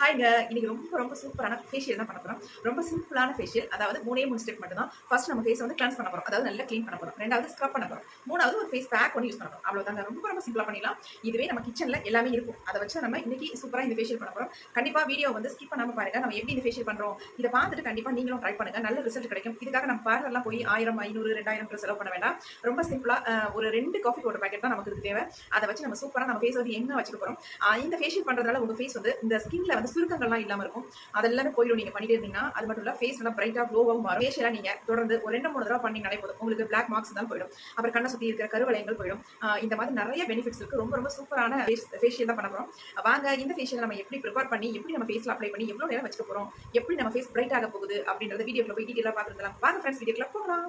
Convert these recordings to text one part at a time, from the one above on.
ஹாய்ங்க இன்னைக்கு ரொம்ப ரொம்ப சூப்பரான ஃபேஷியல் தான் பண்ண போகிறோம் ரொம்ப சிம்பிளான ஃபேஷியல் அதாவது மூணே மூணு ஸ்டெப் மட்டும் தான் ஃபர்ஸ்ட் நம்ம ஃபேஸ் வந்து கிளன்ஸ் பண்ண போகிறோம் அதாவது நல்லா க்ளீன் பண்ண போகிறோம் ரெண்டாவது ஸ்க்ரப் பண்ண போகிறோம் மூணாவது ஒரு ஃபேஸ் பேக் ஒன்று யூஸ் பண்ண போகிறோம் அவ்வளோதாங்க ரொம்ப ரொம்ப சிம்பிளாக பண்ணிடலாம். இதுவே நம்ம கிச்சனில் எல்லாமே இருக்கும். அதை வச்சு நம்ம இன்னைக்கு சூப்பராக இந்த ஃபேஷியல் பண்ண போகிறோம் கண்டிப்பாக வீடியோ வந்து ஸ்கிப் பண்ணாமல் பாருங்க. நம்ம எப்படி இந்த ஃபேஷியல் பண்ணுறோம் இதை பார்த்துட்டு கண்டிப்பாக நீங்களும் ட்ரை பண்ணுங்கள் நல்ல ரிசல்ட் கிடைக்கும். இதுக்காக நம்ம பார்லர்லாம் போய் ஆயிரம் ஐநூறு ரெண்டாயிரம் செலவு பண்ண வேண்டாம். ரொம்ப சிம்பிளாக ஒரு ரெண்டு காஃபி பவுடர் பேக்கெட் தான் நமக்கு தேவை. அதை வச்சு நம்ம சூப்பராக நம்ம ஃபேஸ் வந்து எங்கே வச்சுருக்கிறோம் இந்த ஃபேஷியல் பண்ணுறதுனால உங்கள் ஃபேஸ் வந்து இந்த ஸ்கின்ல வந்து சுருக்கங்கள்லாம் இல்லாமல் இருக்கும். அதெல்லாமே போயிடும். நீங்கள் பண்ணிட்டு இருந்தீங்கன்னா அது மட்டும் இல்லை ஃபேஸ் நல்லா பிரைட்டா க்ளோவாகவும் மாறும். ஃபேஷியலாக நீங்கள் தொடர்ந்து ஒரு ரெண்டு மூணு தடவை பண்ணீங்கனாலே போதும். உங்களுக்கு பிளாக் மார்க்ஸ் தான் போயிடும். அப்புறம் கண்ணை சுற்றி இருக்கிற கருவளையங்கள் போயிடும். இந்த மாதிரி நிறைய பெனிஃபிட்ஸ் இருக்குது ரொம்ப ரொம்ப சூப்பரான ஃபேஷியல் தான் பண்ண போகிறோம் வாங்க இந்த ஃபேஷியல் நம்ம எப்படி ப்ரிப்பேர் பண்ணி எப்படி நம்ம ஃபேஸில் அப்ளை பண்ணி எவ்வளோ நேரம் வச்சுக்க போகிறோம் எப்படி நம்ம ஃபேஸ் பிரைட் ஆக போகுது அப்படின்றத வீடியோக்குள்ள போய் டீட்டெயிலாக பார்த்துருந்தலாம் வாங்க ஃப்ரெண்ட்ஸ் வீடியோக்குள்ள போகலாம்.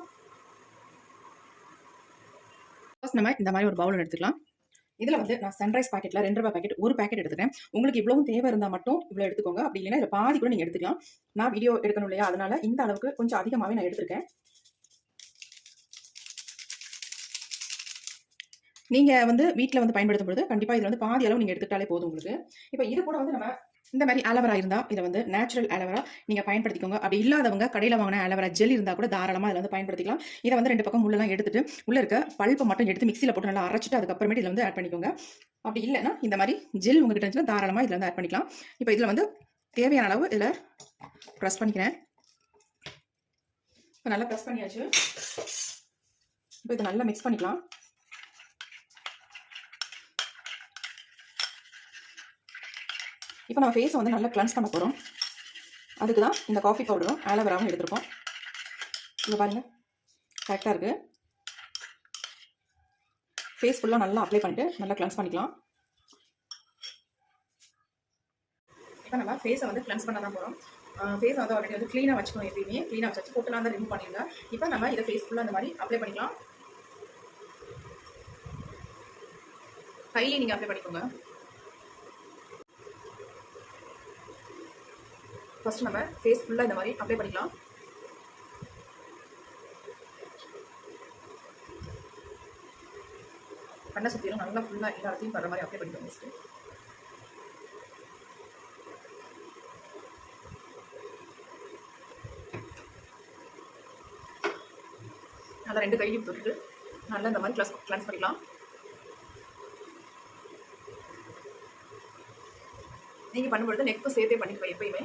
ஃபர்ஸ்ட் நம்ம இந்த மாதிரி ஒரு பவுல் எடுத்துக்கலாம். இதில் வந்து நான் சன்ரைஸ் பாக்கெட்டில் ரெண்டு ரூபாய் பாக்கெட் ஒரு பாக்கெட் எடுத்துட்டேன். உங்களுக்கு இவ்வளவும் தேவை இருந்தால் மட்டும் இவ்வளோ எடுத்துக்கோங்க. அப்படி இல்லைன்னா இதில் பாதி கூட நீங்கள் எடுத்துக்கலாம். நான் வீடியோ எடுக்கணும் இல்லையா? அதனால இந்த அளவுக்கு கொஞ்சம் அதிகமாகவே நான் எடுத்திருக்கேன். நீங்கள் வந்து வீட்டில் வந்து பயன்படுத்தும் பொழுது கண்டிப்பாக இதில் வந்து பாதி அளவு நீங்கள் எடுத்துக்கிட்டாலே போதும் உங்களுக்கு. இப்போ இது கூட வந்து நம்ம இந்த மாதிரி அலவரா இருந்தால் இதை வந்து நேச்சுரல் அலவரா நீங்கள் பயன்படுத்திக்கோங்க. அப்படி இல்லாதவங்க கடையில் வாங்கின அலவரா ஜெல் இருந்தால் கூட தாராளமாக இதில் வந்து பயன்படுத்திக்கலாம். இதை வந்து ரெண்டு பக்கம் முள்ளெல்லாம் எடுத்துட்டு உள்ளே இருக்க பல்ப்பை மட்டும் எடுத்து மிக்சியில் போட்டு நல்லா அரைச்சிட்டு அதுக்கப்புறமேட்டு இதில் வந்து ஆட் பண்ணிக்கோங்க. அப்படி இல்லைன்னா இந்த மாதிரி ஜெல் உங்ககிட்ட இருந்துச்சுன்னா தாராளமாக இதில் வந்து ஆட் பண்ணிக்கலாம். இப்போ இதில் வந்து தேவையான அளவு இதில் ப்ரெஸ் பண்ணிக்கிறேன். இப்போ நல்லா ப்ரெஸ் பண்ணியாச்சு. இப்போ இதை நல்லா மிக்ஸ் பண்ணிக்கலாம். இப்போ நம்ம ஃபேஸை வந்து நல்லா கிளன்ஸ் பண்ண போகிறோம் அதுக்கு தான் இந்த காஃபி பவுடரும் ஆலோவேராவும் எடுத்திருக்கோம். இங்கே பாருங்கள் கரெக்டாக இருக்குது ஃபேஸ் ஃபுல்லாக நல்லா அப்ளை பண்ணிட்டு நல்லா கிளன்ஸ் பண்ணிக்கலாம். இப்போ நம்ம ஃபேஸை வந்து கிளன்ஸ் பண்ண தான் போகிறோம் ஃபேஸை வந்து ஆல்ரெடி வந்து க்ளீனாக வச்சுக்கணும் எப்பயுமே. க்ளீனாக வச்சு போட்டுலாம் தான் ரிமூவ் பண்ணியிருந்தேன் இப்போ நம்ம இதை ஃபேஸ் ஃபுல்லாக இந்த மாதிரி அப்ளை பண்ணிக்கலாம். கையிலே நீங்கள் அப்ளை பண்ணிக்கோங்க. ஃபஸ்ட்டு நம்ம ஃபேஸ் ஃபுல்லாக இந்த மாதிரி அப்ளை பண்ணிக்கலாம். கண்ணை சுற்றிலும் நல்லா ஃபுல்லாக எல்லாத்தையும் படுற மாதிரி அப்ளை பண்ணிக்கோங்க ஃபஸ்ட்டு நல்லா ரெண்டு கையும் தொட்டுட்டு நல்லா இந்த மாதிரி கிளாஸ் கிளான்ஸ் பண்ணிக்கலாம். நீங்கள் பண்ணும்பொழுது நெக்கும் சேர்த்தே பண்ணிக்கோ எப்பயுமே.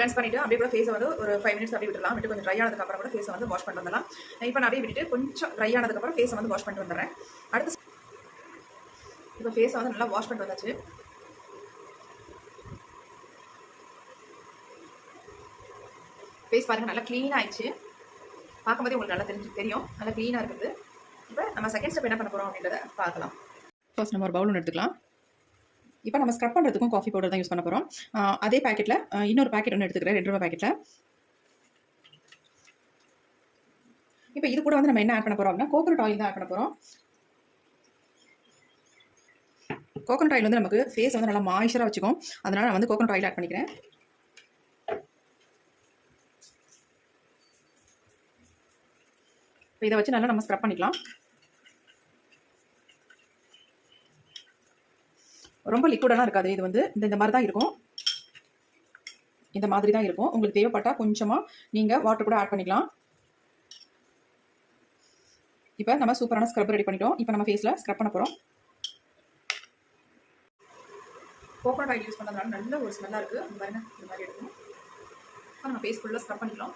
கிளென்ஸ் பண்ணிட்டு அப்படியே கூட ஃபேஸை வந்து ஒரு ஃபைவ் மினிட்ஸ் அப்படி விட்டுலாம் விட்டு கொஞ்சம் ட்ரை ஆனதுக்கப்புறம் கூட ஃபேஸை வந்து வாஷ் பண்ணிட்டு வந்துடலாம். இப்போ நான் அப்படியே விட்டுட்டு கொஞ்சம் ட்ரை ஆனதுக்கப்புறம் ஃபேஸை வந்து வாஷ் பண்ணிட்டு வந்துடுறேன். அடுத்து இப்போ ஃபேஸை வந்து நல்லா வாஷ் பண்ணிட்டு வந்தாச்சு. ஃபேஸ் பாருங்கள் நல்லா க்ளீன் ஆயிடுச்சு. பார்க்கும்போதே உங்களுக்கு நல்லா தெரிஞ்சு தெரியும். நல்லா க்ளீனாக இருக்குது. இப்போ நம்ம செகண்ட் ஸ்டெப் என்ன பண்ண போகிறோம் அப்படின்றத பார்க்கலாம். ஃபர்ஸ்ட் நம்ம ஒரு பவுல் ஒன்று எடுத்துக்கலாம். இப்போ நம்ம ஸ்க்ரப் பண்ணுறதுக்கும் காஃபி பவுடர் தான் யூஸ் பண்ண போகிறோம் அதே பேக்கெட்டில் இன்னொரு பேக்கெட் ஒன்று எடுத்துக்கிறேன். ரெண்டு ரூபா பேக்கெட்டில் இப்போ இது கூட வந்து நம்ம என்ன ஆட் பண்ண போகிறோம் அப்படின்னா கோகனட் ஆயில் தான் ஆட் பண்ண போகிறோம் கோகனட் ஆயில் வந்து நமக்கு ஃபேஸ் வந்து நல்லா மாய்ச்சராக வச்சுக்கும். அதனால் நான் வந்து கோகனட் ஆயில் ஆட் பண்ணிக்கிறேன். இப்போ இதை வச்சு நல்லா நம்ம ஸ்க்ரப் பண்ணிக்கலாம். ரொம்ப லிக்விடெல்லாம் இருக்காது. இது வந்து இந்த இந்த மாதிரி தான் இருக்கும். இந்த மாதிரி தான் இருக்கும். உங்களுக்கு தேவைப்பட்டால் கொஞ்சமாக நீங்கள் வாட்டர் கூட ஆட் பண்ணிக்கலாம். இப்போ நம்ம சூப்பரான ஸ்க்ரப் ரெடி பண்ணிட்டோம். இப்போ நம்ம ஃபேஸில் ஸ்க்ரப் பண்ண போகிறோம் கோகோனட் ஆயில் யூஸ் பண்ணுறதுனால நல்ல ஒரு ஸ்மெல்லாக இருக்குது அந்த மாதிரி இந்த மாதிரி எடுக்கணும். இப்போ நம்ம ஃபேஸ் ஃபுல்லாக ஸ்க்ரப் பண்ணிக்கலாம்.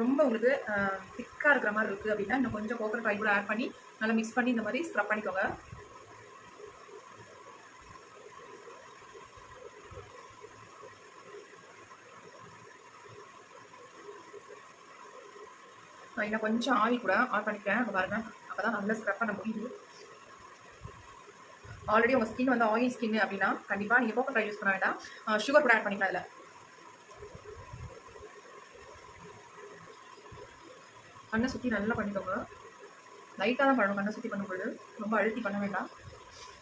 ரொம்ப உங்களுக்கு திக்காக இருக்கிற மாதிரி இருக்குது அப்படின்னா இன்னும் கொஞ்சம் கோக்கர் ஆயில் கூட ஆட் பண்ணி நல்லா மிக்ஸ் பண்ணி இந்த மாதிரி ஸ்க்ரப் பண்ணிக்கோங்க. இன்னும் கொஞ்சம் ஆயில் கூட ஆட் பண்ணிக்கிறேன். அங்கே பாருங்க. அப்போ தான் நல்லா ஸ்க்ரப் பண்ண முடியுது. ஆல்ரெடி உங்கள் ஸ்கின் வந்து ஆயில் ஸ்கின் அப்படின்னா கண்டிப்பாக நீங்கள் கோகனட் ஆயில் யூஸ் பண்ண வேண்டாம். சுகர் கூட ஆட் பண்ணிக்கலாம் அதில் கண்ணை சுற்றி நல்லா பண்ணிக்கோங்க. லைட்டாக தான் பண்ணணும் கண்ணை சுற்றி பண்ணும்போது. ரொம்ப அழுத்தி பண்ண வேண்டாம்.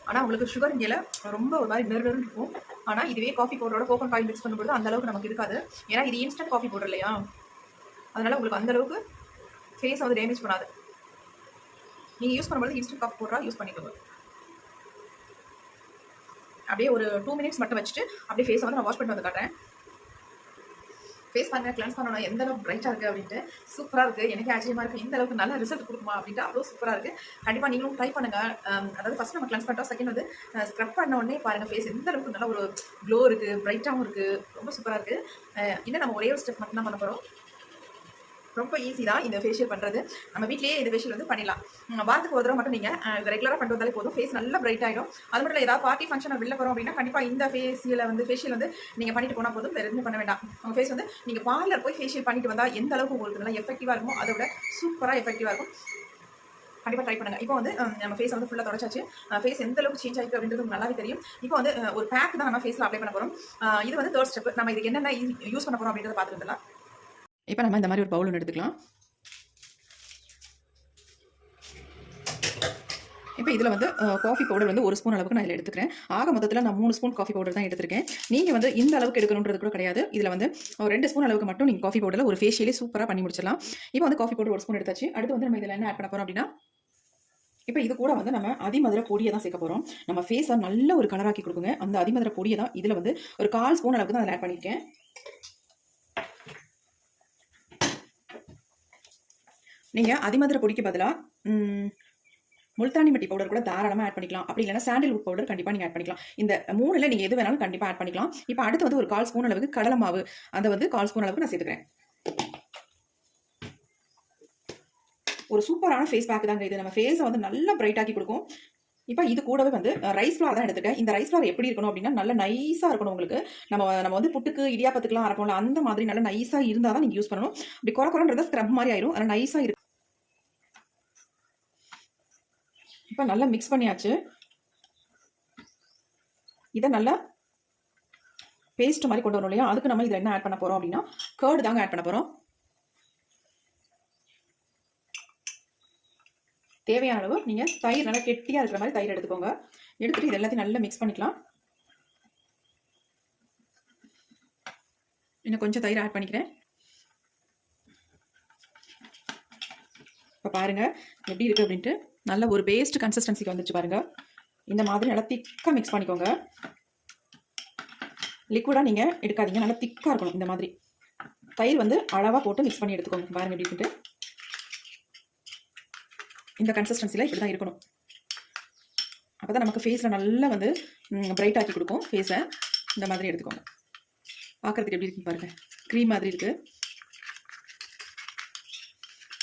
ஆனால் உங்களுக்கு சுகர் இங்கே ரொம்ப ஒரு மாதிரி நெரு நெருன்னு இருக்கும். ஆனால் இதுவே காஃபி பவுடரோட கோகன் ஆயில் மிக்ஸ் பண்ணும்போது அந்த அளவுக்கு நமக்கு இருக்காது. ஏன்னா இது இன்ஸ்டன்ட் காஃபி பவுடர் இல்லையா? அதனால் உங்களுக்கு அந்த அளவுக்கு ஃபேஸ் வந்து டேமேஜ் பண்ணாது. நீங்கள் யூஸ் பண்ணும்போது இன்ஸ்டன்ட் காஃபி பவுடராக யூஸ் பண்ணிக்கோங்க. அப்படியே ஒரு டூ மினிட்ஸ் மட்டும் வச்சுட்டு அப்படியே ஃபேஸை வந்து நான் வாஷ் பண்ணிட்டு வந்து காட்டுறேன். ஃபேஸ் பண்ணுற கிளன்ஸ் பண்ணணும் எந்த அளவுக்கு பிரைட்டாக இருக்குது அப்படின்ட்டு சூப்பராக இருக்குது எனக்கு ஆச்சரியமாக இருக்குது இந்த அளவுக்கு நல்ல ரிசல்ட் கொடுக்குமா அப்படின்ட்டு அவ்வளோ சூப்பராக இருக்குது கண்டிப்பாக நீங்களும் ட்ரை பண்ணுங்கள் அதாவது ஃபஸ்ட் நம்ம கிளன்ஸ் பண்ணிட்டோம். செகண்ட் வந்து ஸ்க்ரப் பண்ண உடனே பாருங்கள் ஃபேஸ் எந்த அளவுக்கு நல்ல ஒரு க்ளோ இருக்குது பிரைட்டாகவும் இருக்குது ரொம்ப சூப்பராக இருக்குது இன்னும் நம்ம ஒரே ஒரு ஸ்டெப் மட்டும் தான் பண்ண போகிறோம் ரொம்ப ஈஸி தான் இந்த ஃபேஷியல் பண்ணுறது நம்ம வீட்லேயே இந்த ஃபேஷியல் வந்து பண்ணிடலாம். வாரத்துக்கு ஒரு தடவை மட்டும் நீங்கள் ரெகுலராக பண்ணிட்டு வந்தாலே போதும். ஃபேஸ் நல்லா பிரைட் ஆகிடும் அது மட்டும் இல்லை ஏதாவது பார்ட்டி ஃபங்க்ஷன் வெளில போகிறோம் அப்படின்னா கண்டிப்பாக இந்த ஃபேஷியலை வந்து ஃபேஷியல் வந்து நீங்கள் பண்ணிட்டு போனால் போதும். வேறு எதுவும் பண்ண வேண்டாம். உங்கள் ஃபேஸ் வந்து நீங்கள் பார்லர் போய் ஃபேஷியல் பண்ணிட்டு வந்தால் எந்த அளவுக்கு உங்களுக்கு நல்லா எஃபெக்டிவாக இருக்குமோ அதை விட சூப்பராக எஃபெக்டிவாக இருக்கும். கண்டிப்பாக ட்ரை பண்ணுங்கள் இப்போ வந்து நம்ம ஃபேஸ் வந்து ஃபுல்லாக தொடச்சாச்சு. ஃபேஸ் எந்த அளவுக்கு சேஞ்ச் ஆகிருக்கு அப்படின்றது நல்லாவே தெரியும். இப்போ வந்து ஒரு பேக் தான் நம்ம ஃபேஸில் அப்ளை பண்ண போகிறோம் இது வந்து தேர்ட் ஸ்டெப் நம்ம இதுக்கு என்னென்ன யூஸ் பண்ண போகிறோம் அப்படின்றத பார்த்துருந்தலாம் இப்போ நம்ம இந்த மாதிரி ஒரு பவுல் ஒன்று எடுத்துக்கலாம். இப்போ இதில் வந்து காஃபி பவுடர் வந்து ஒரு ஸ்பூன் அளவுக்கு நான் இதில் எடுத்துக்கிறேன். ஆக மொத்தத்தில் நான் மூணு ஸ்பூன் காஃபி பவுடர் தான் எடுத்திருக்கேன். நீங்கள் வந்து இந்த அளவுக்கு எடுக்கணுன்றது கூட கிடையாது. இதில் வந்து ஒரு ரெண்டு ஸ்பூன் அளவுக்கு மட்டும் நீங்கள் காஃபி பவுடரில் ஒரு ஃபேஷியலே சூப்பராக பண்ணி முடிச்சிடலாம். இப்போ வந்து காஃபி பவுடர் ஒரு ஸ்பூன் எடுத்தாச்சு. அடுத்து வந்து நம்ம இதில் என்ன ஆட் பண்ண போகிறோம் அப்படின்னா இப்போ இது கூட வந்து நம்ம அதிமதுர பொடியை தான் சேர்க்க போகிறோம் நம்ம ஃபேஸை நல்ல ஒரு கலராக்கி கொடுக்குங்க. அந்த அதிமதுர பொடியை தான் இதில் வந்து ஒரு கால் ஸ்பூன் அளவுக்கு தான் அதில் ஆட் பண்ணியிருக்கேன். நீங்கள் அதிமதுரை பொடிக்கு பதிலாக முல்தானி மட்டி பவுடர் கூட தாராளமாக ஆட் பண்ணிக்கலாம். அப்படி இல்லைனா சாண்டில்வுட் பவுடர் கண்டிப்பாக நீங்கள் ஆட் பண்ணிக்கலாம். இந்த மூணுல நீங்கள் எது வேணாலும் கண்டிப்பாக ஆட் பண்ணிக்கலாம். இப்போ அடுத்து வந்து ஒரு கால் ஸ்பூன் அளவுக்கு கடலை மாவு. அதை வந்து கால் ஸ்பூன் அளவுக்கு நான் சேர்த்துக்கிறேன். ஒரு சூப்பரான ஃபேஸ் பேக் தாங்க இது. நம்ம ஃபேஸை வந்து நல்லா பிரைட் ஆக்கி கொடுக்கும். இப்போ இது கூடவே வந்து ரைஸ் ஃப்ளார் தான் எடுத்துட்டேன். இந்த ரைஸ் ஃப்ளார் எப்படி இருக்கணும் அப்படின்னா நல்ல நைஸாக இருக்கணும் உங்களுக்கு. நம்ம நம்ம வந்து புட்டுக்கு இடியாப்பத்துக்குலாம் அரைப்போம்ல அந்த மாதிரி நல்லா நைஸாக இருந்தால் தான் நீங்கள் யூஸ் பண்ணணும். இப்படி குறை குறைன்றத ஸ்க்ரப் மாதிரி ஆயிரும். ஆனால் நைஸாக இருக்கு. இப்போ நல்லா மிக்ஸ் பண்ணியாச்சு. இதை நல்லா பேஸ்ட் மாதிரி கொண்டு வரணும் இல்லையா? அதுக்கு நம்ம இதில் என்ன ஆட் பண்ண போகிறோம் அப்படின்னா கேர்டு தாங்க ஆட் பண்ண போகிறோம் தேவையான அளவு நீங்கள் தயிர் நல்லா கெட்டியாக இருக்கிற மாதிரி தயிர் எடுத்துக்கோங்க. எடுத்துகிட்டு இது எல்லாத்தையும் நல்லா மிக்ஸ் பண்ணிக்கலாம். இன்னும் கொஞ்சம் தயிர் ஆட் பண்ணிக்கிறேன். இப்போ பாருங்கள் எப்படி இருக்குது அப்படின்ட்டு. நல்ல ஒரு பேஸ்ட் கன்சிஸ்டன்சிக்கு வந்துச்சு பாருங்க. இந்த மாதிரி நல்லா திக்காக மிக்ஸ் பண்ணிக்கோங்க. லிக்விடாக நீங்கள் எடுக்காதீங்க நல்லா திக்காக இருக்கணும் இந்த மாதிரி. தயிர் வந்து அளவாக போட்டு மிக்ஸ் பண்ணி எடுத்துக்கோங்க பாருங்கள் எப்படி இந்த கன்சிஸ்டன்சியில் இப்படி தான் இருக்கணும். அப்போ தான் நமக்கு ஃபேஸில் நல்லா வந்து பிரைட் ஆக்கி கொடுக்கும். ஃபேஸை இந்த மாதிரி எடுத்துக்கோங்க. பார்க்குறதுக்கு எப்படி இருக்குன்னு பாருங்கள் க்ரீம் மாதிரி இருக்குது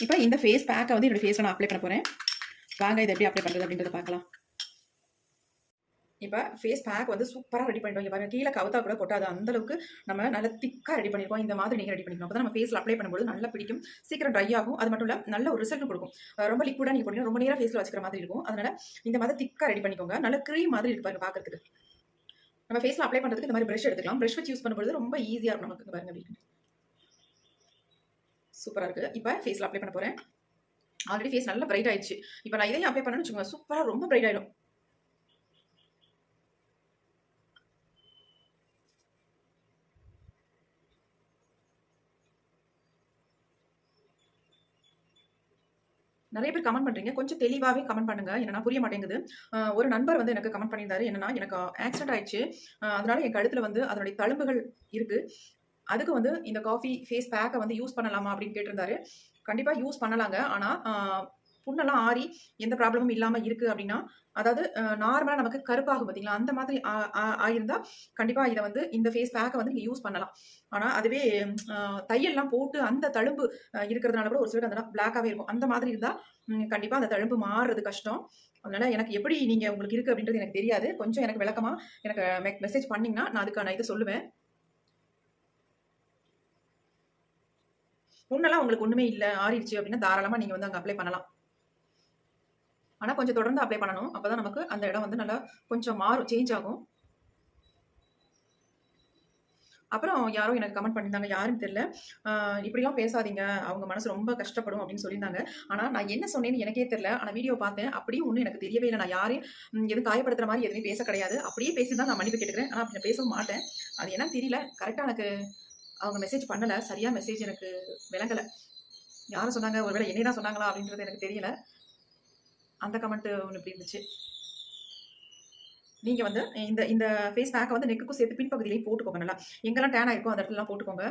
இப்போ இந்த ஃபேஸ் பேக்கை வந்து என்னோட ஃபேஸில் நான் அப்ளை பண்ண போகிறேன் வாங்க இதை எப்படி அப்ளை பண்ணுறது அப்படின்றத பார்க்கலாம். இப்போ ஃபேஸ் பேக் வந்து சூப்பராக ரெடி பண்ணிடுவோம் பாருங்கள் கீழே கவுத்தா கூட கொட்டாது. அந்த அளவுக்கு நம்ம நல்லா திக்காக ரெடி பண்ணிருக்கோம். இந்த மாதிரி நீங்கள் ரெடி பண்ணிக்கணும். அப்போ நம்ம ஃபேஸில் அப்ளை பண்ணும்போது நல்லா பிடிக்கும். சீக்கிரம் ட்ரை ஆகும். அது மட்டும் இல்லை நல்ல ஒரு ரிசல்ட் கொடுக்கும். ரொம்ப லிக்விடாக நீங்கள் பண்ணி ரொம்ப நேரம் ஃபேஸில் வச்சுக்கிற மாதிரி இருக்கும். அதனால் இந்த மாதிரி திக்காக ரெடி பண்ணிக்கோங்க. நல்ல க்ரீம் மாதிரி இருக்கு பார்க்குறதுக்கு. நம்ம ஃபேஸில் அப்ளை பண்ணுறதுக்கு இந்த மாதிரி ப்ரஷ் எடுத்துக்கலாம். ப்ரஷ் வச்சு யூஸ் பண்ணும்போது ரொம்ப ஈஸியாக இருக்கும் நமக்கு. இங்க பாருங்க அப்படி சூப்பராக இருக்குது இப்போ ஃபேஸில் அப்ளை பண்ண போகிறேன் ஆல்ரெடி ஃபேஸ் நல்லா பிரைட் ஆயிடுச்சு. இப்போ நான் இதையும் அப்ளை பண்ணேன்னு வச்சுக்கோங்க சூப்பராக ரொம்ப பிரைட் ஆயிடும். நிறைய பேர் கமெண்ட் பண்றீங்க. கொஞ்சம் தெளிவாகவே கமெண்ட் பண்ணுங்க. என்னன்னா புரிய மாட்டேங்குது. ஒரு நண்பர் வந்து எனக்கு கமெண்ட் பண்ணியிருந்தாரு. என்னன்னா எனக்கு ஆக்சிடென்ட் ஆயிடுச்சு. அதனால என் கழுத்தில் வந்து அதனுடைய தழும்புகள் இருக்கு. அதுக்கு வந்து இந்த காஃபி ஃபேஸ் பேக்கை வந்து யூஸ் பண்ணலாமா அப்படின்னு கேட்டிருந்தாரு. கண்டிப்பாக யூஸ் பண்ணலாங்க. ஆனால் புண்ணெல்லாம் ஆறி எந்த ப்ராப்ளமும் இல்லாமல் இருக்குது அப்படின்னா அதாவது நார்மலாக நமக்கு கருப்பாகும் பார்த்தீங்களா அந்த மாதிரி ஆ- ஆ- ஆயிருந்தா கண்டிப்பாக இதை வந்து இந்த ஃபேஸ் பேக்கை வந்து நீங்கள் யூஸ் பண்ணலாம். ஆனால் அதுவே தையல்லாம் போட்டு அந்த தழும்பு இருக்கிறதுனால கூட ஒரு சிலர் அந்த பிளாக்காகவே இருக்கும். அந்த மாதிரி இருந்தால் கண்டிப்பாக அந்த தழும்பு மாறுறது கஷ்டம். அதனால் எனக்கு எப்படி நீங்கள் உங்களுக்கு இருக்குது அப்படின்றது எனக்கு தெரியாது. கொஞ்சம் எனக்கு விளக்கமாக எனக்கு மெசேஜ் பண்ணிங்கன்னா நான் அதுக்கான இதை சொல்லுவேன். புண்ணெல்லாம் உங்களுக்கு ஒன்றுமே இல்லை ஆறிடுச்சு அப்படின்னா தாராளமாக நீங்கள் வந்து அங்கே அப்ளை பண்ணலாம். ஆனால் கொஞ்சம் தொடர்ந்து அப்ளை பண்ணணும். அப்போ தான் நமக்கு அந்த இடம் வந்து நல்லா கொஞ்சம் மாறும் சேஞ்ச் ஆகும். அப்புறம் யாரும் எனக்கு கமெண்ட் பண்ணியிருந்தாங்க யாருன்னு தெரியல. இப்படிலாம் பேசாதீங்க. அவங்க மனசு ரொம்ப கஷ்டப்படும் அப்படின்னு சொல்லியிருந்தாங்க. ஆனால் நான் என்ன சொன்னேன்னு எனக்கே தெரியல. ஆனால் வீடியோ பார்த்தேன். அப்படியும் ஒன்றும் எனக்கு தெரியவே இல்லை. நான் யாரையும் எதுவும் காயப்படுத்துற மாதிரி எதுவுமே பேச கிடையாது. அப்படியே பேசி தான் நான் மன்னிப்பு கேட்டுக்கிறேன். ஆனால் அப்படி நான் பேசவும் மாட்டேன். அது என்னன்னு தெரியல. கரெக்டாக எனக்கு அவங்க மெசேஜ் பண்ணலை. சரியாக மெசேஜ் எனக்கு விளங்கலை. யாரும் சொன்னாங்க ஒருவேளை என்னை தான் சொன்னாங்களா அப்படின்றது எனக்கு தெரியல. அந்த கமெண்ட்டு ஒன்று இப்படி இருந்துச்சு. நீங்கள் வந்து இந்த இந்த ஃபேஸ் பேக்கை வந்து நெக்குக்கும் சேர்த்து பின்பகுதியிலையும் போட்டுக்கோங்க நல்லா. எங்கெல்லாம் டேன் ஆகிருக்கோ அந்த இடத்துலலாம் போட்டுக்கோங்க.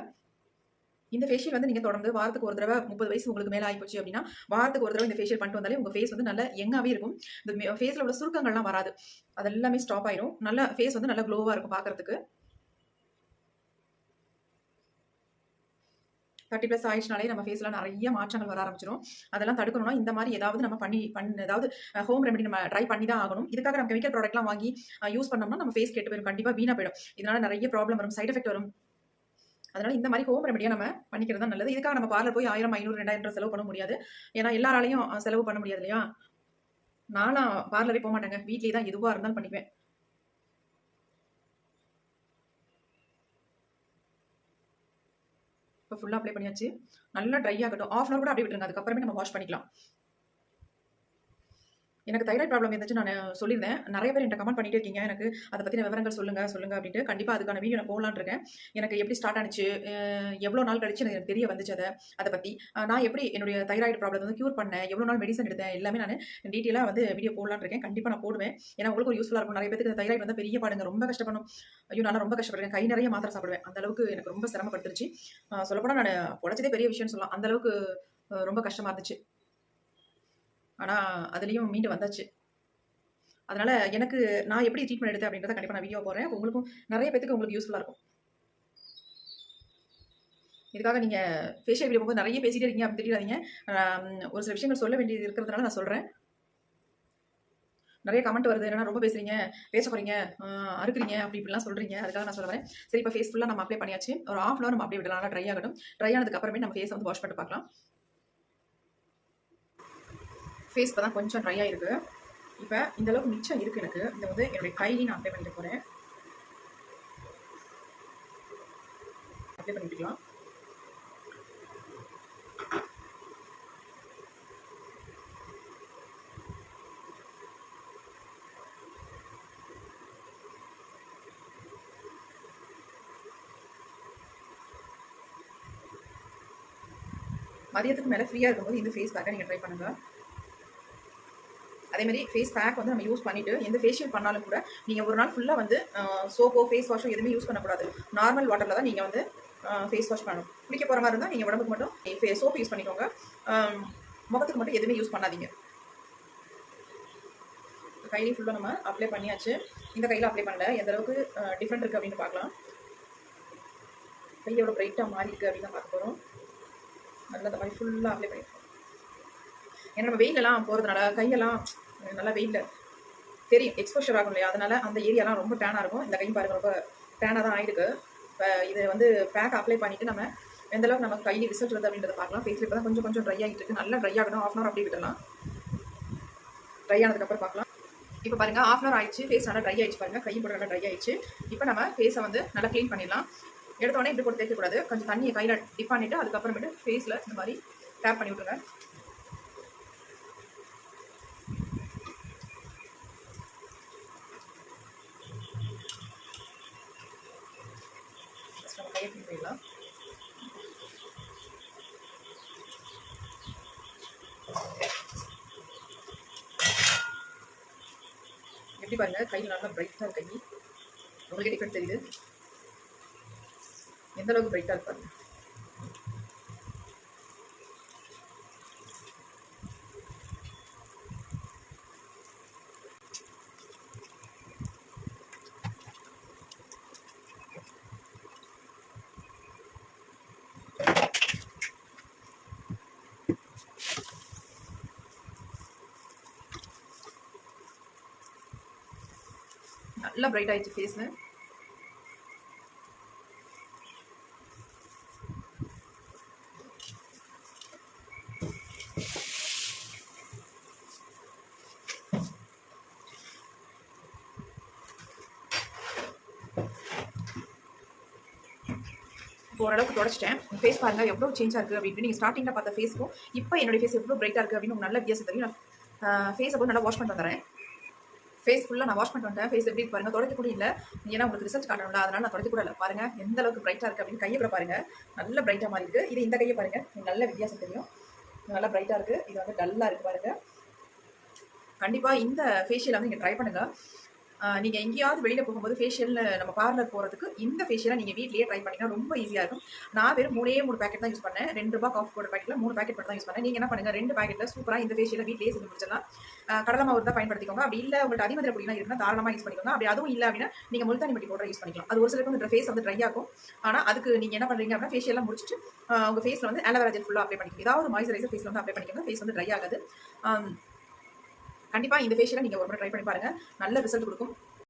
இந்த ஃபேஷியல் வந்து நீங்கள் தொடர்ந்து வாரத்துக்கு ஒரு தடவை முப்பது வயசு உங்களுக்கு மேலே ஆகிப்போச்சு அப்படின்னா வாரத்துக்கு ஒரு தடவை இந்த ஃபேஷியல் பண்ணிட்டு வந்தாலே உங்கள் ஃபேஸ் வந்து நல்ல யங்காகவே இருக்கும். இந்த ஃபேஸில் உள்ள சுருக்கங்கள்லாம் வராது. அது எல்லாமே ஸ்டாப் ஆயிரும். நல்ல ஃபேஸ் வந்து நல்ல க்ளோவாக இருக்கும் பார்க்கறதுக்கு. தேர்ட்டி ப்ளஸ் ஆயிடுச்சுனாலே நம்ம ஃபேஸில் நிறைய மாற்றங்கள் வர ஆரம்பிச்சிடும் அதெல்லாம் தடுக்கணும்னா இந்த மாதிரி ஏதாவது நம்ம பண்ணி பண்ண ஏதாவது ஹோம் ரெமெடி நம்ம ட்ரை பண்ணி தான் ஆகணும். இதுக்காக நம்ம கெமிக்கல் ப்ராடக்ட்லாம் வாங்கி யூஸ் பண்ணோம்னா நம்ம ஃபேஸ் கெட்டு போயிடும் கண்டிப்பாக வீணாக போயிடும். இதனால நிறைய ப்ராப்ளம் வரும். சைட் எஃபெக்ட் வரும். அதனால இந்த மாதிரி ஹோம் ரெமடியாக நம்ம பண்ணிக்கிறது தான் நல்லது. இதுக்காக நம்ம பார்லர் போய் ஆயிரம் ஐநூறு ரெண்டாயிரம் செலவு பண்ண முடியாது. ஏன்னா எல்லாராலையும் செலவு பண்ண முடியாது இல்லையா? நானும் பார்லரே போக மாட்டேங்க. வீட்லேயே தான் எதுவாக இருந்தாலும் பண்ணிப்பேன். ஃபுல்லாக அப்ளை பண்ணியாச்சு. நல்லா ட்ரை ஆகட்டும் ஆஃப் அன் கூட அப்படியே விட்டுருங்க. அதுக்கப்புறமே நம்ம வாஷ் பண்ணிக்கலாம். எனக்கு தைராய்டு ப்ராப்ளம் இருந்துச்சு நான் சொல்லியிருந்தேன் நிறைய பேர் என்கிட்ட கமெண்ட் பண்ணிட்டு இருக்கீங்க. எனக்கு அதை பற்றின விவரங்கள் சொல்லுங்கள் சொல்லுங்கள் அப்படின்ட்டு கண்டிப்பாக அதுக்கான வீடியோ நான் போகலான்னு இருக்கேன். எனக்கு எப்படி ஸ்டார்ட் ஆனிச்சு எவ்வளோ நாள் கழிச்சு எனக்கு தெரிய வந்துச்சு அதை அதை பற்றி நான் எப்படி என்னுடைய தைராய்டு ப்ராப்ளம் வந்து க்யூர் பண்ணேன் எவ்வளோ நாள் மெடிசன் எடுத்தேன் எல்லாமே நான் டீட்டெயிலாக வந்து வீடியோ போடலான்னு இருக்கேன். கண்டிப்பாக நான் போடுவேன். ஏன்னா உங்களுக்கு ஒரு யூஸ்ஃபுல்லாக இருக்கும். நிறைய பேருக்கு தைராய்டு வந்து பெரிய பாடுங்க. ரொம்ப கஷ்டப்படும் ஐயோ நான் ரொம்ப கஷ்டப்படுறேன். கை நிறைய மாத்திரை சாப்பிடுவேன். அந்த அளவுக்கு எனக்கு ரொம்ப சிரமப்படுத்துருச்சு சொல்லப்போனால் நான் உழைச்சதே பெரிய விஷயம்னு சொல்லலாம். அந்த அளவுக்கு ரொம்ப கஷ்டமாக இருந்துச்சு. ஆனால் அதுலேயும் மீண்டு வந்தாச்சு. அதனால் எனக்கு நான் எப்படி ட்ரீட்மெண்ட் எடுத்தேன் அப்படின்றத கண்டிப்பாக நான் வீடியோ போகிறேன் உங்களுக்கும் நிறைய பேத்துக்கு உங்களுக்கு யூஸ்ஃபுல்லாக இருக்கும். இதுக்காக நீங்கள் ஃபேஷியல் வீடியோ போது நிறைய பேசிகிட்டே இருக்கீங்க அப்படின்னு தெரியாதீங்க. ஒரு சில விஷயங்கள் சொல்ல வேண்டியது இருக்கிறதுனால நான் சொல்கிறேன் நிறைய கமெண்ட் வருது. என்னன்னா ரொம்ப பேசுறீங்க பேச போறீங்க அறுக்குறீங்க அப்படி இப்படிலாம் சொல்றீங்க. அதுக்காக நான் சொல்ல வரேன். சரி இப்போ ஃபேஸ் ஃபுல்லாக நம்ம அப்ளை பண்ணியாச்சு. ஒரு ஆஃப் அன் நம்ம அப்படியே விடலாம். நல்லா ட்ரை ஆகட்டும். ட்ரை ஆனதுக்கு அப்புறமே நம்ம ஃபேஸை வந்து வாஷ் பண்ணிட்டு பார்க்கலாம். ஃபேஸ் இப்போ தான் கொஞ்சம் ட்ரை ஆகிருக்கு இப்போ இந்த அளவுக்கு மிச்சம் இருக்கு எனக்கு. இதை வந்து என்னுடைய கையிலையும் நான் அப்ளை பண்ணிட்டு போகிறேன் அப்ளை பண்ணிக்கலாம் மதியத்துக்கு மேலே ஃப்ரீயாக இருக்கும்போது இந்த ஃபேஸ் பேக்கை நீங்கள் ட்ரை பண்ணுங்கள் அதே மாதிரி ஃபேஸ் பேக் வந்து நம்ம யூஸ் பண்ணிவிட்டு எந்த ஃபேஷியல் பண்ணாலும் கூட நீங்கள் ஒரு நாள் ஃபுல்லாக வந்து சோப்போ ஃபேஸ் வாஷோ எதுவுமே யூஸ் பண்ணக்கூடாது. நார்மல் வாட்டரில் தான் நீங்கள் வந்து ஃபேஸ் வாஷ் பண்ணணும். குளிக்க போகிற மாதிரி இருந்தால் நீங்கள் உடம்புக்கு மட்டும் சோப் யூஸ் பண்ணிக்கோங்க. முகத்துக்கு மட்டும் எதுவுமே யூஸ் பண்ணாதீங்க. கையிலையும் ஃபுல்லாக நம்ம அப்ளை பண்ணியாச்சு. இந்த கையில் அப்ளை பண்ணல. எந்த அளவுக்கு டிஃப்ரெண்ட் இருக்குது அப்படின்னு பார்க்கலாம். கை எவ்வளோ பிரைட்டாக மாறி இருக்குது அப்படின்னு தான் பார்க்க போகிறோம் நல்லா இந்த மாதிரி ஃபுல்லாக அப்ளை பண்ணிருக்கோம் ஏன்னா நம்ம வெயிலெல்லாம் போகிறதுனால கையெல்லாம் நல்லா வெயிலில் தெரியும் எக்ஸ்போஷர் ஆகும் இல்லையா? அதனால் அந்த ஏரியாலாம் ரொம்ப டேனாக இருக்கும். இந்த கையும் பாருங்கள் ரொம்ப டேனாக தான் ஆயிருக்கு. இப்போ இது வந்து பேக் அப்ளை பண்ணிவிட்டு நம்ம எந்த அளவுக்கு நம்ம கையில் ரிசல்ட் வருது அப்படின்றத பார்க்கலாம். ஃபேஸில் இப்போ தான் கொஞ்சம் கொஞ்சம் ட்ரை ஆகிட்டு இருக்குது நல்லா ட்ரை ஆகணும். ஆஃப் அன் அப்படியே விடலாம் ட்ரை ஆனதுக்கப்புறம் பார்க்கலாம். இப்போ பாருங்க ஆஃப் அன் ஆயிடுச்சு. ஃபேஸ் நல்லா ட்ரை ஆயிடுச்சு பாருங்கள் கை போட நல்லா ட்ரை ஆயிடுச்சு. இப்போ நம்ம ஃபேஸை வந்து நல்லா க்ளீன் பண்ணிடலாம். எடுத்தோடனே இப்படி போட்டு தேய்க்கக்கூடாது. கொஞ்சம் தண்ணியை கையில் டிப் பண்ணிவிட்டு அதுக்கப்புறமேட்டு ஃபேஸில் இந்த மாதிரி டேப் பண்ணி விட்ருங்க நம்ம கையை போயிடலாம் எப்படி பாருங்க கை நல்லா பிரைட்டாக கை உங்களுக்கு டிஃபரெண்ட் தெரியுது? எந்த அளவுக்கு பிரைட்டாக இருப்பாங்க நல்லா பிரைட் ஆயிடுச்சு ஃபேஸு ஓரளவுக்கு தொடச்சிட்டேன். ஃபேஸ் பாருங்க எவ்வளோ சேஞ்சாக இருக்குது அப்படின்னு. நீங்கள் ஸ்டார்டிங்கில் பார்த்த ஃபேஸ்க்கும் இப்போ என்னுடைய ஃபேஸ் எவ்வளோ பிரைட்டாக இருக்குது அப்படின்னு உங்களுக்கு நல்ல வித்தியாசம் தெரியும். நான் ஃபேஸை போய் நல்லா வாஷ் பண்ணி வந்துடுறேன் ஃபேஸ் ஃபுல்லாக நான் வாஷ் பண்ணிட்டு வந்தேன் ஃபேஸ் எப்படி பாருங்கள் பாருங்க. தொடக்க கூட இல்லை. ஏன்னா உங்களுக்கு ரிசல்ட் காட்டணும்ல. அதனால் நான் தொடக்க கூட இல்லை. பாருங்கள் எந்த அளவுக்கு பிரைட்டாக இருக்குது அப்படின்னு கையை கூட பாருங்க. நல்ல பிரைட்டாக மாதிரி இருக்குது இது இந்த கையை பாருங்கள் உங்களுக்கு நல்ல வித்தியாசம் தெரியும். நல்லா பிரைட்டாக இருக்குது இது வந்து டல்லாக இருக்குது பாருங்கள் கண்டிப்பாக இந்த ஃபேஷியல் வந்து நீங்கள் ட்ரை பண்ணுங்கள் நீங்கள் எங்கேயாவது வெளியில் போகும்போது ஃபேஷியலில் நம்ம பார்லர் போகிறதுக்கு இந்த ஃபேஷியலை நீங்கள் வீட்லேயே ட்ரை பண்ணிங்கன்னா ரொம்ப ஈஸியாக இருக்கும். நான் வெறும் மூணே மூணு பேக்கெட் தான் யூஸ் பண்ணேன். ரெண்டு ரூபா காஃபி போட பேக்கெட்டில் மூணு பேக்கெட் மட்டும் தான் யூஸ் பண்ணேன். நீங்கள் என்ன பண்ணுங்கள் ரெண்டு பேக்கெட்டில் சூப்பராக இந்த ஃபேஷியலை வீட்லேயே செஞ்சு முடிச்சிடலாம். கடலை மாவு தான் பயன்படுத்திக்கோங்க. அப்படி இல்லை உங்கள்கிட்ட அதிமதிரை பொடிலாம் இருந்தால் தாராளமாக யூஸ் பண்ணிக்கோங்க. அப்படி அதுவும் இல்லை அப்படின்னா நீங்கள் முல்தானி மட்டி போடுற யூஸ் பண்ணிக்கலாம். அது ஒரு சிலருக்கு வந்து ஃபேஸ் வந்து ட்ரை ஆகும் ஆனால் அதுக்கு நீங்கள் என்ன பண்ணுறீங்க அப்படின்னா ஃபேஷியெல்லாம் முடிச்சுட்டு உங்கள் ஃபேஸில் வந்து ஆலோவேரா ஜெல் ஃபுல்லாக அப்ளை பண்ணிக்கோங்க. ஏதாவது மாய்ஸ்சரைசர் ஃபேஸில் வந்து அப்ளை பண்ணிக்கோங்க. ஃபேஸ் வந்து ட்ரை ஆகாது. கண்டிப்பாக இந்த ஃபேஷியலை நீங்கள் ஒரு முறை ட்ரை பண்ணி பாருங்கள் நல்ல ரிசல்ட் கொடுக்கும்.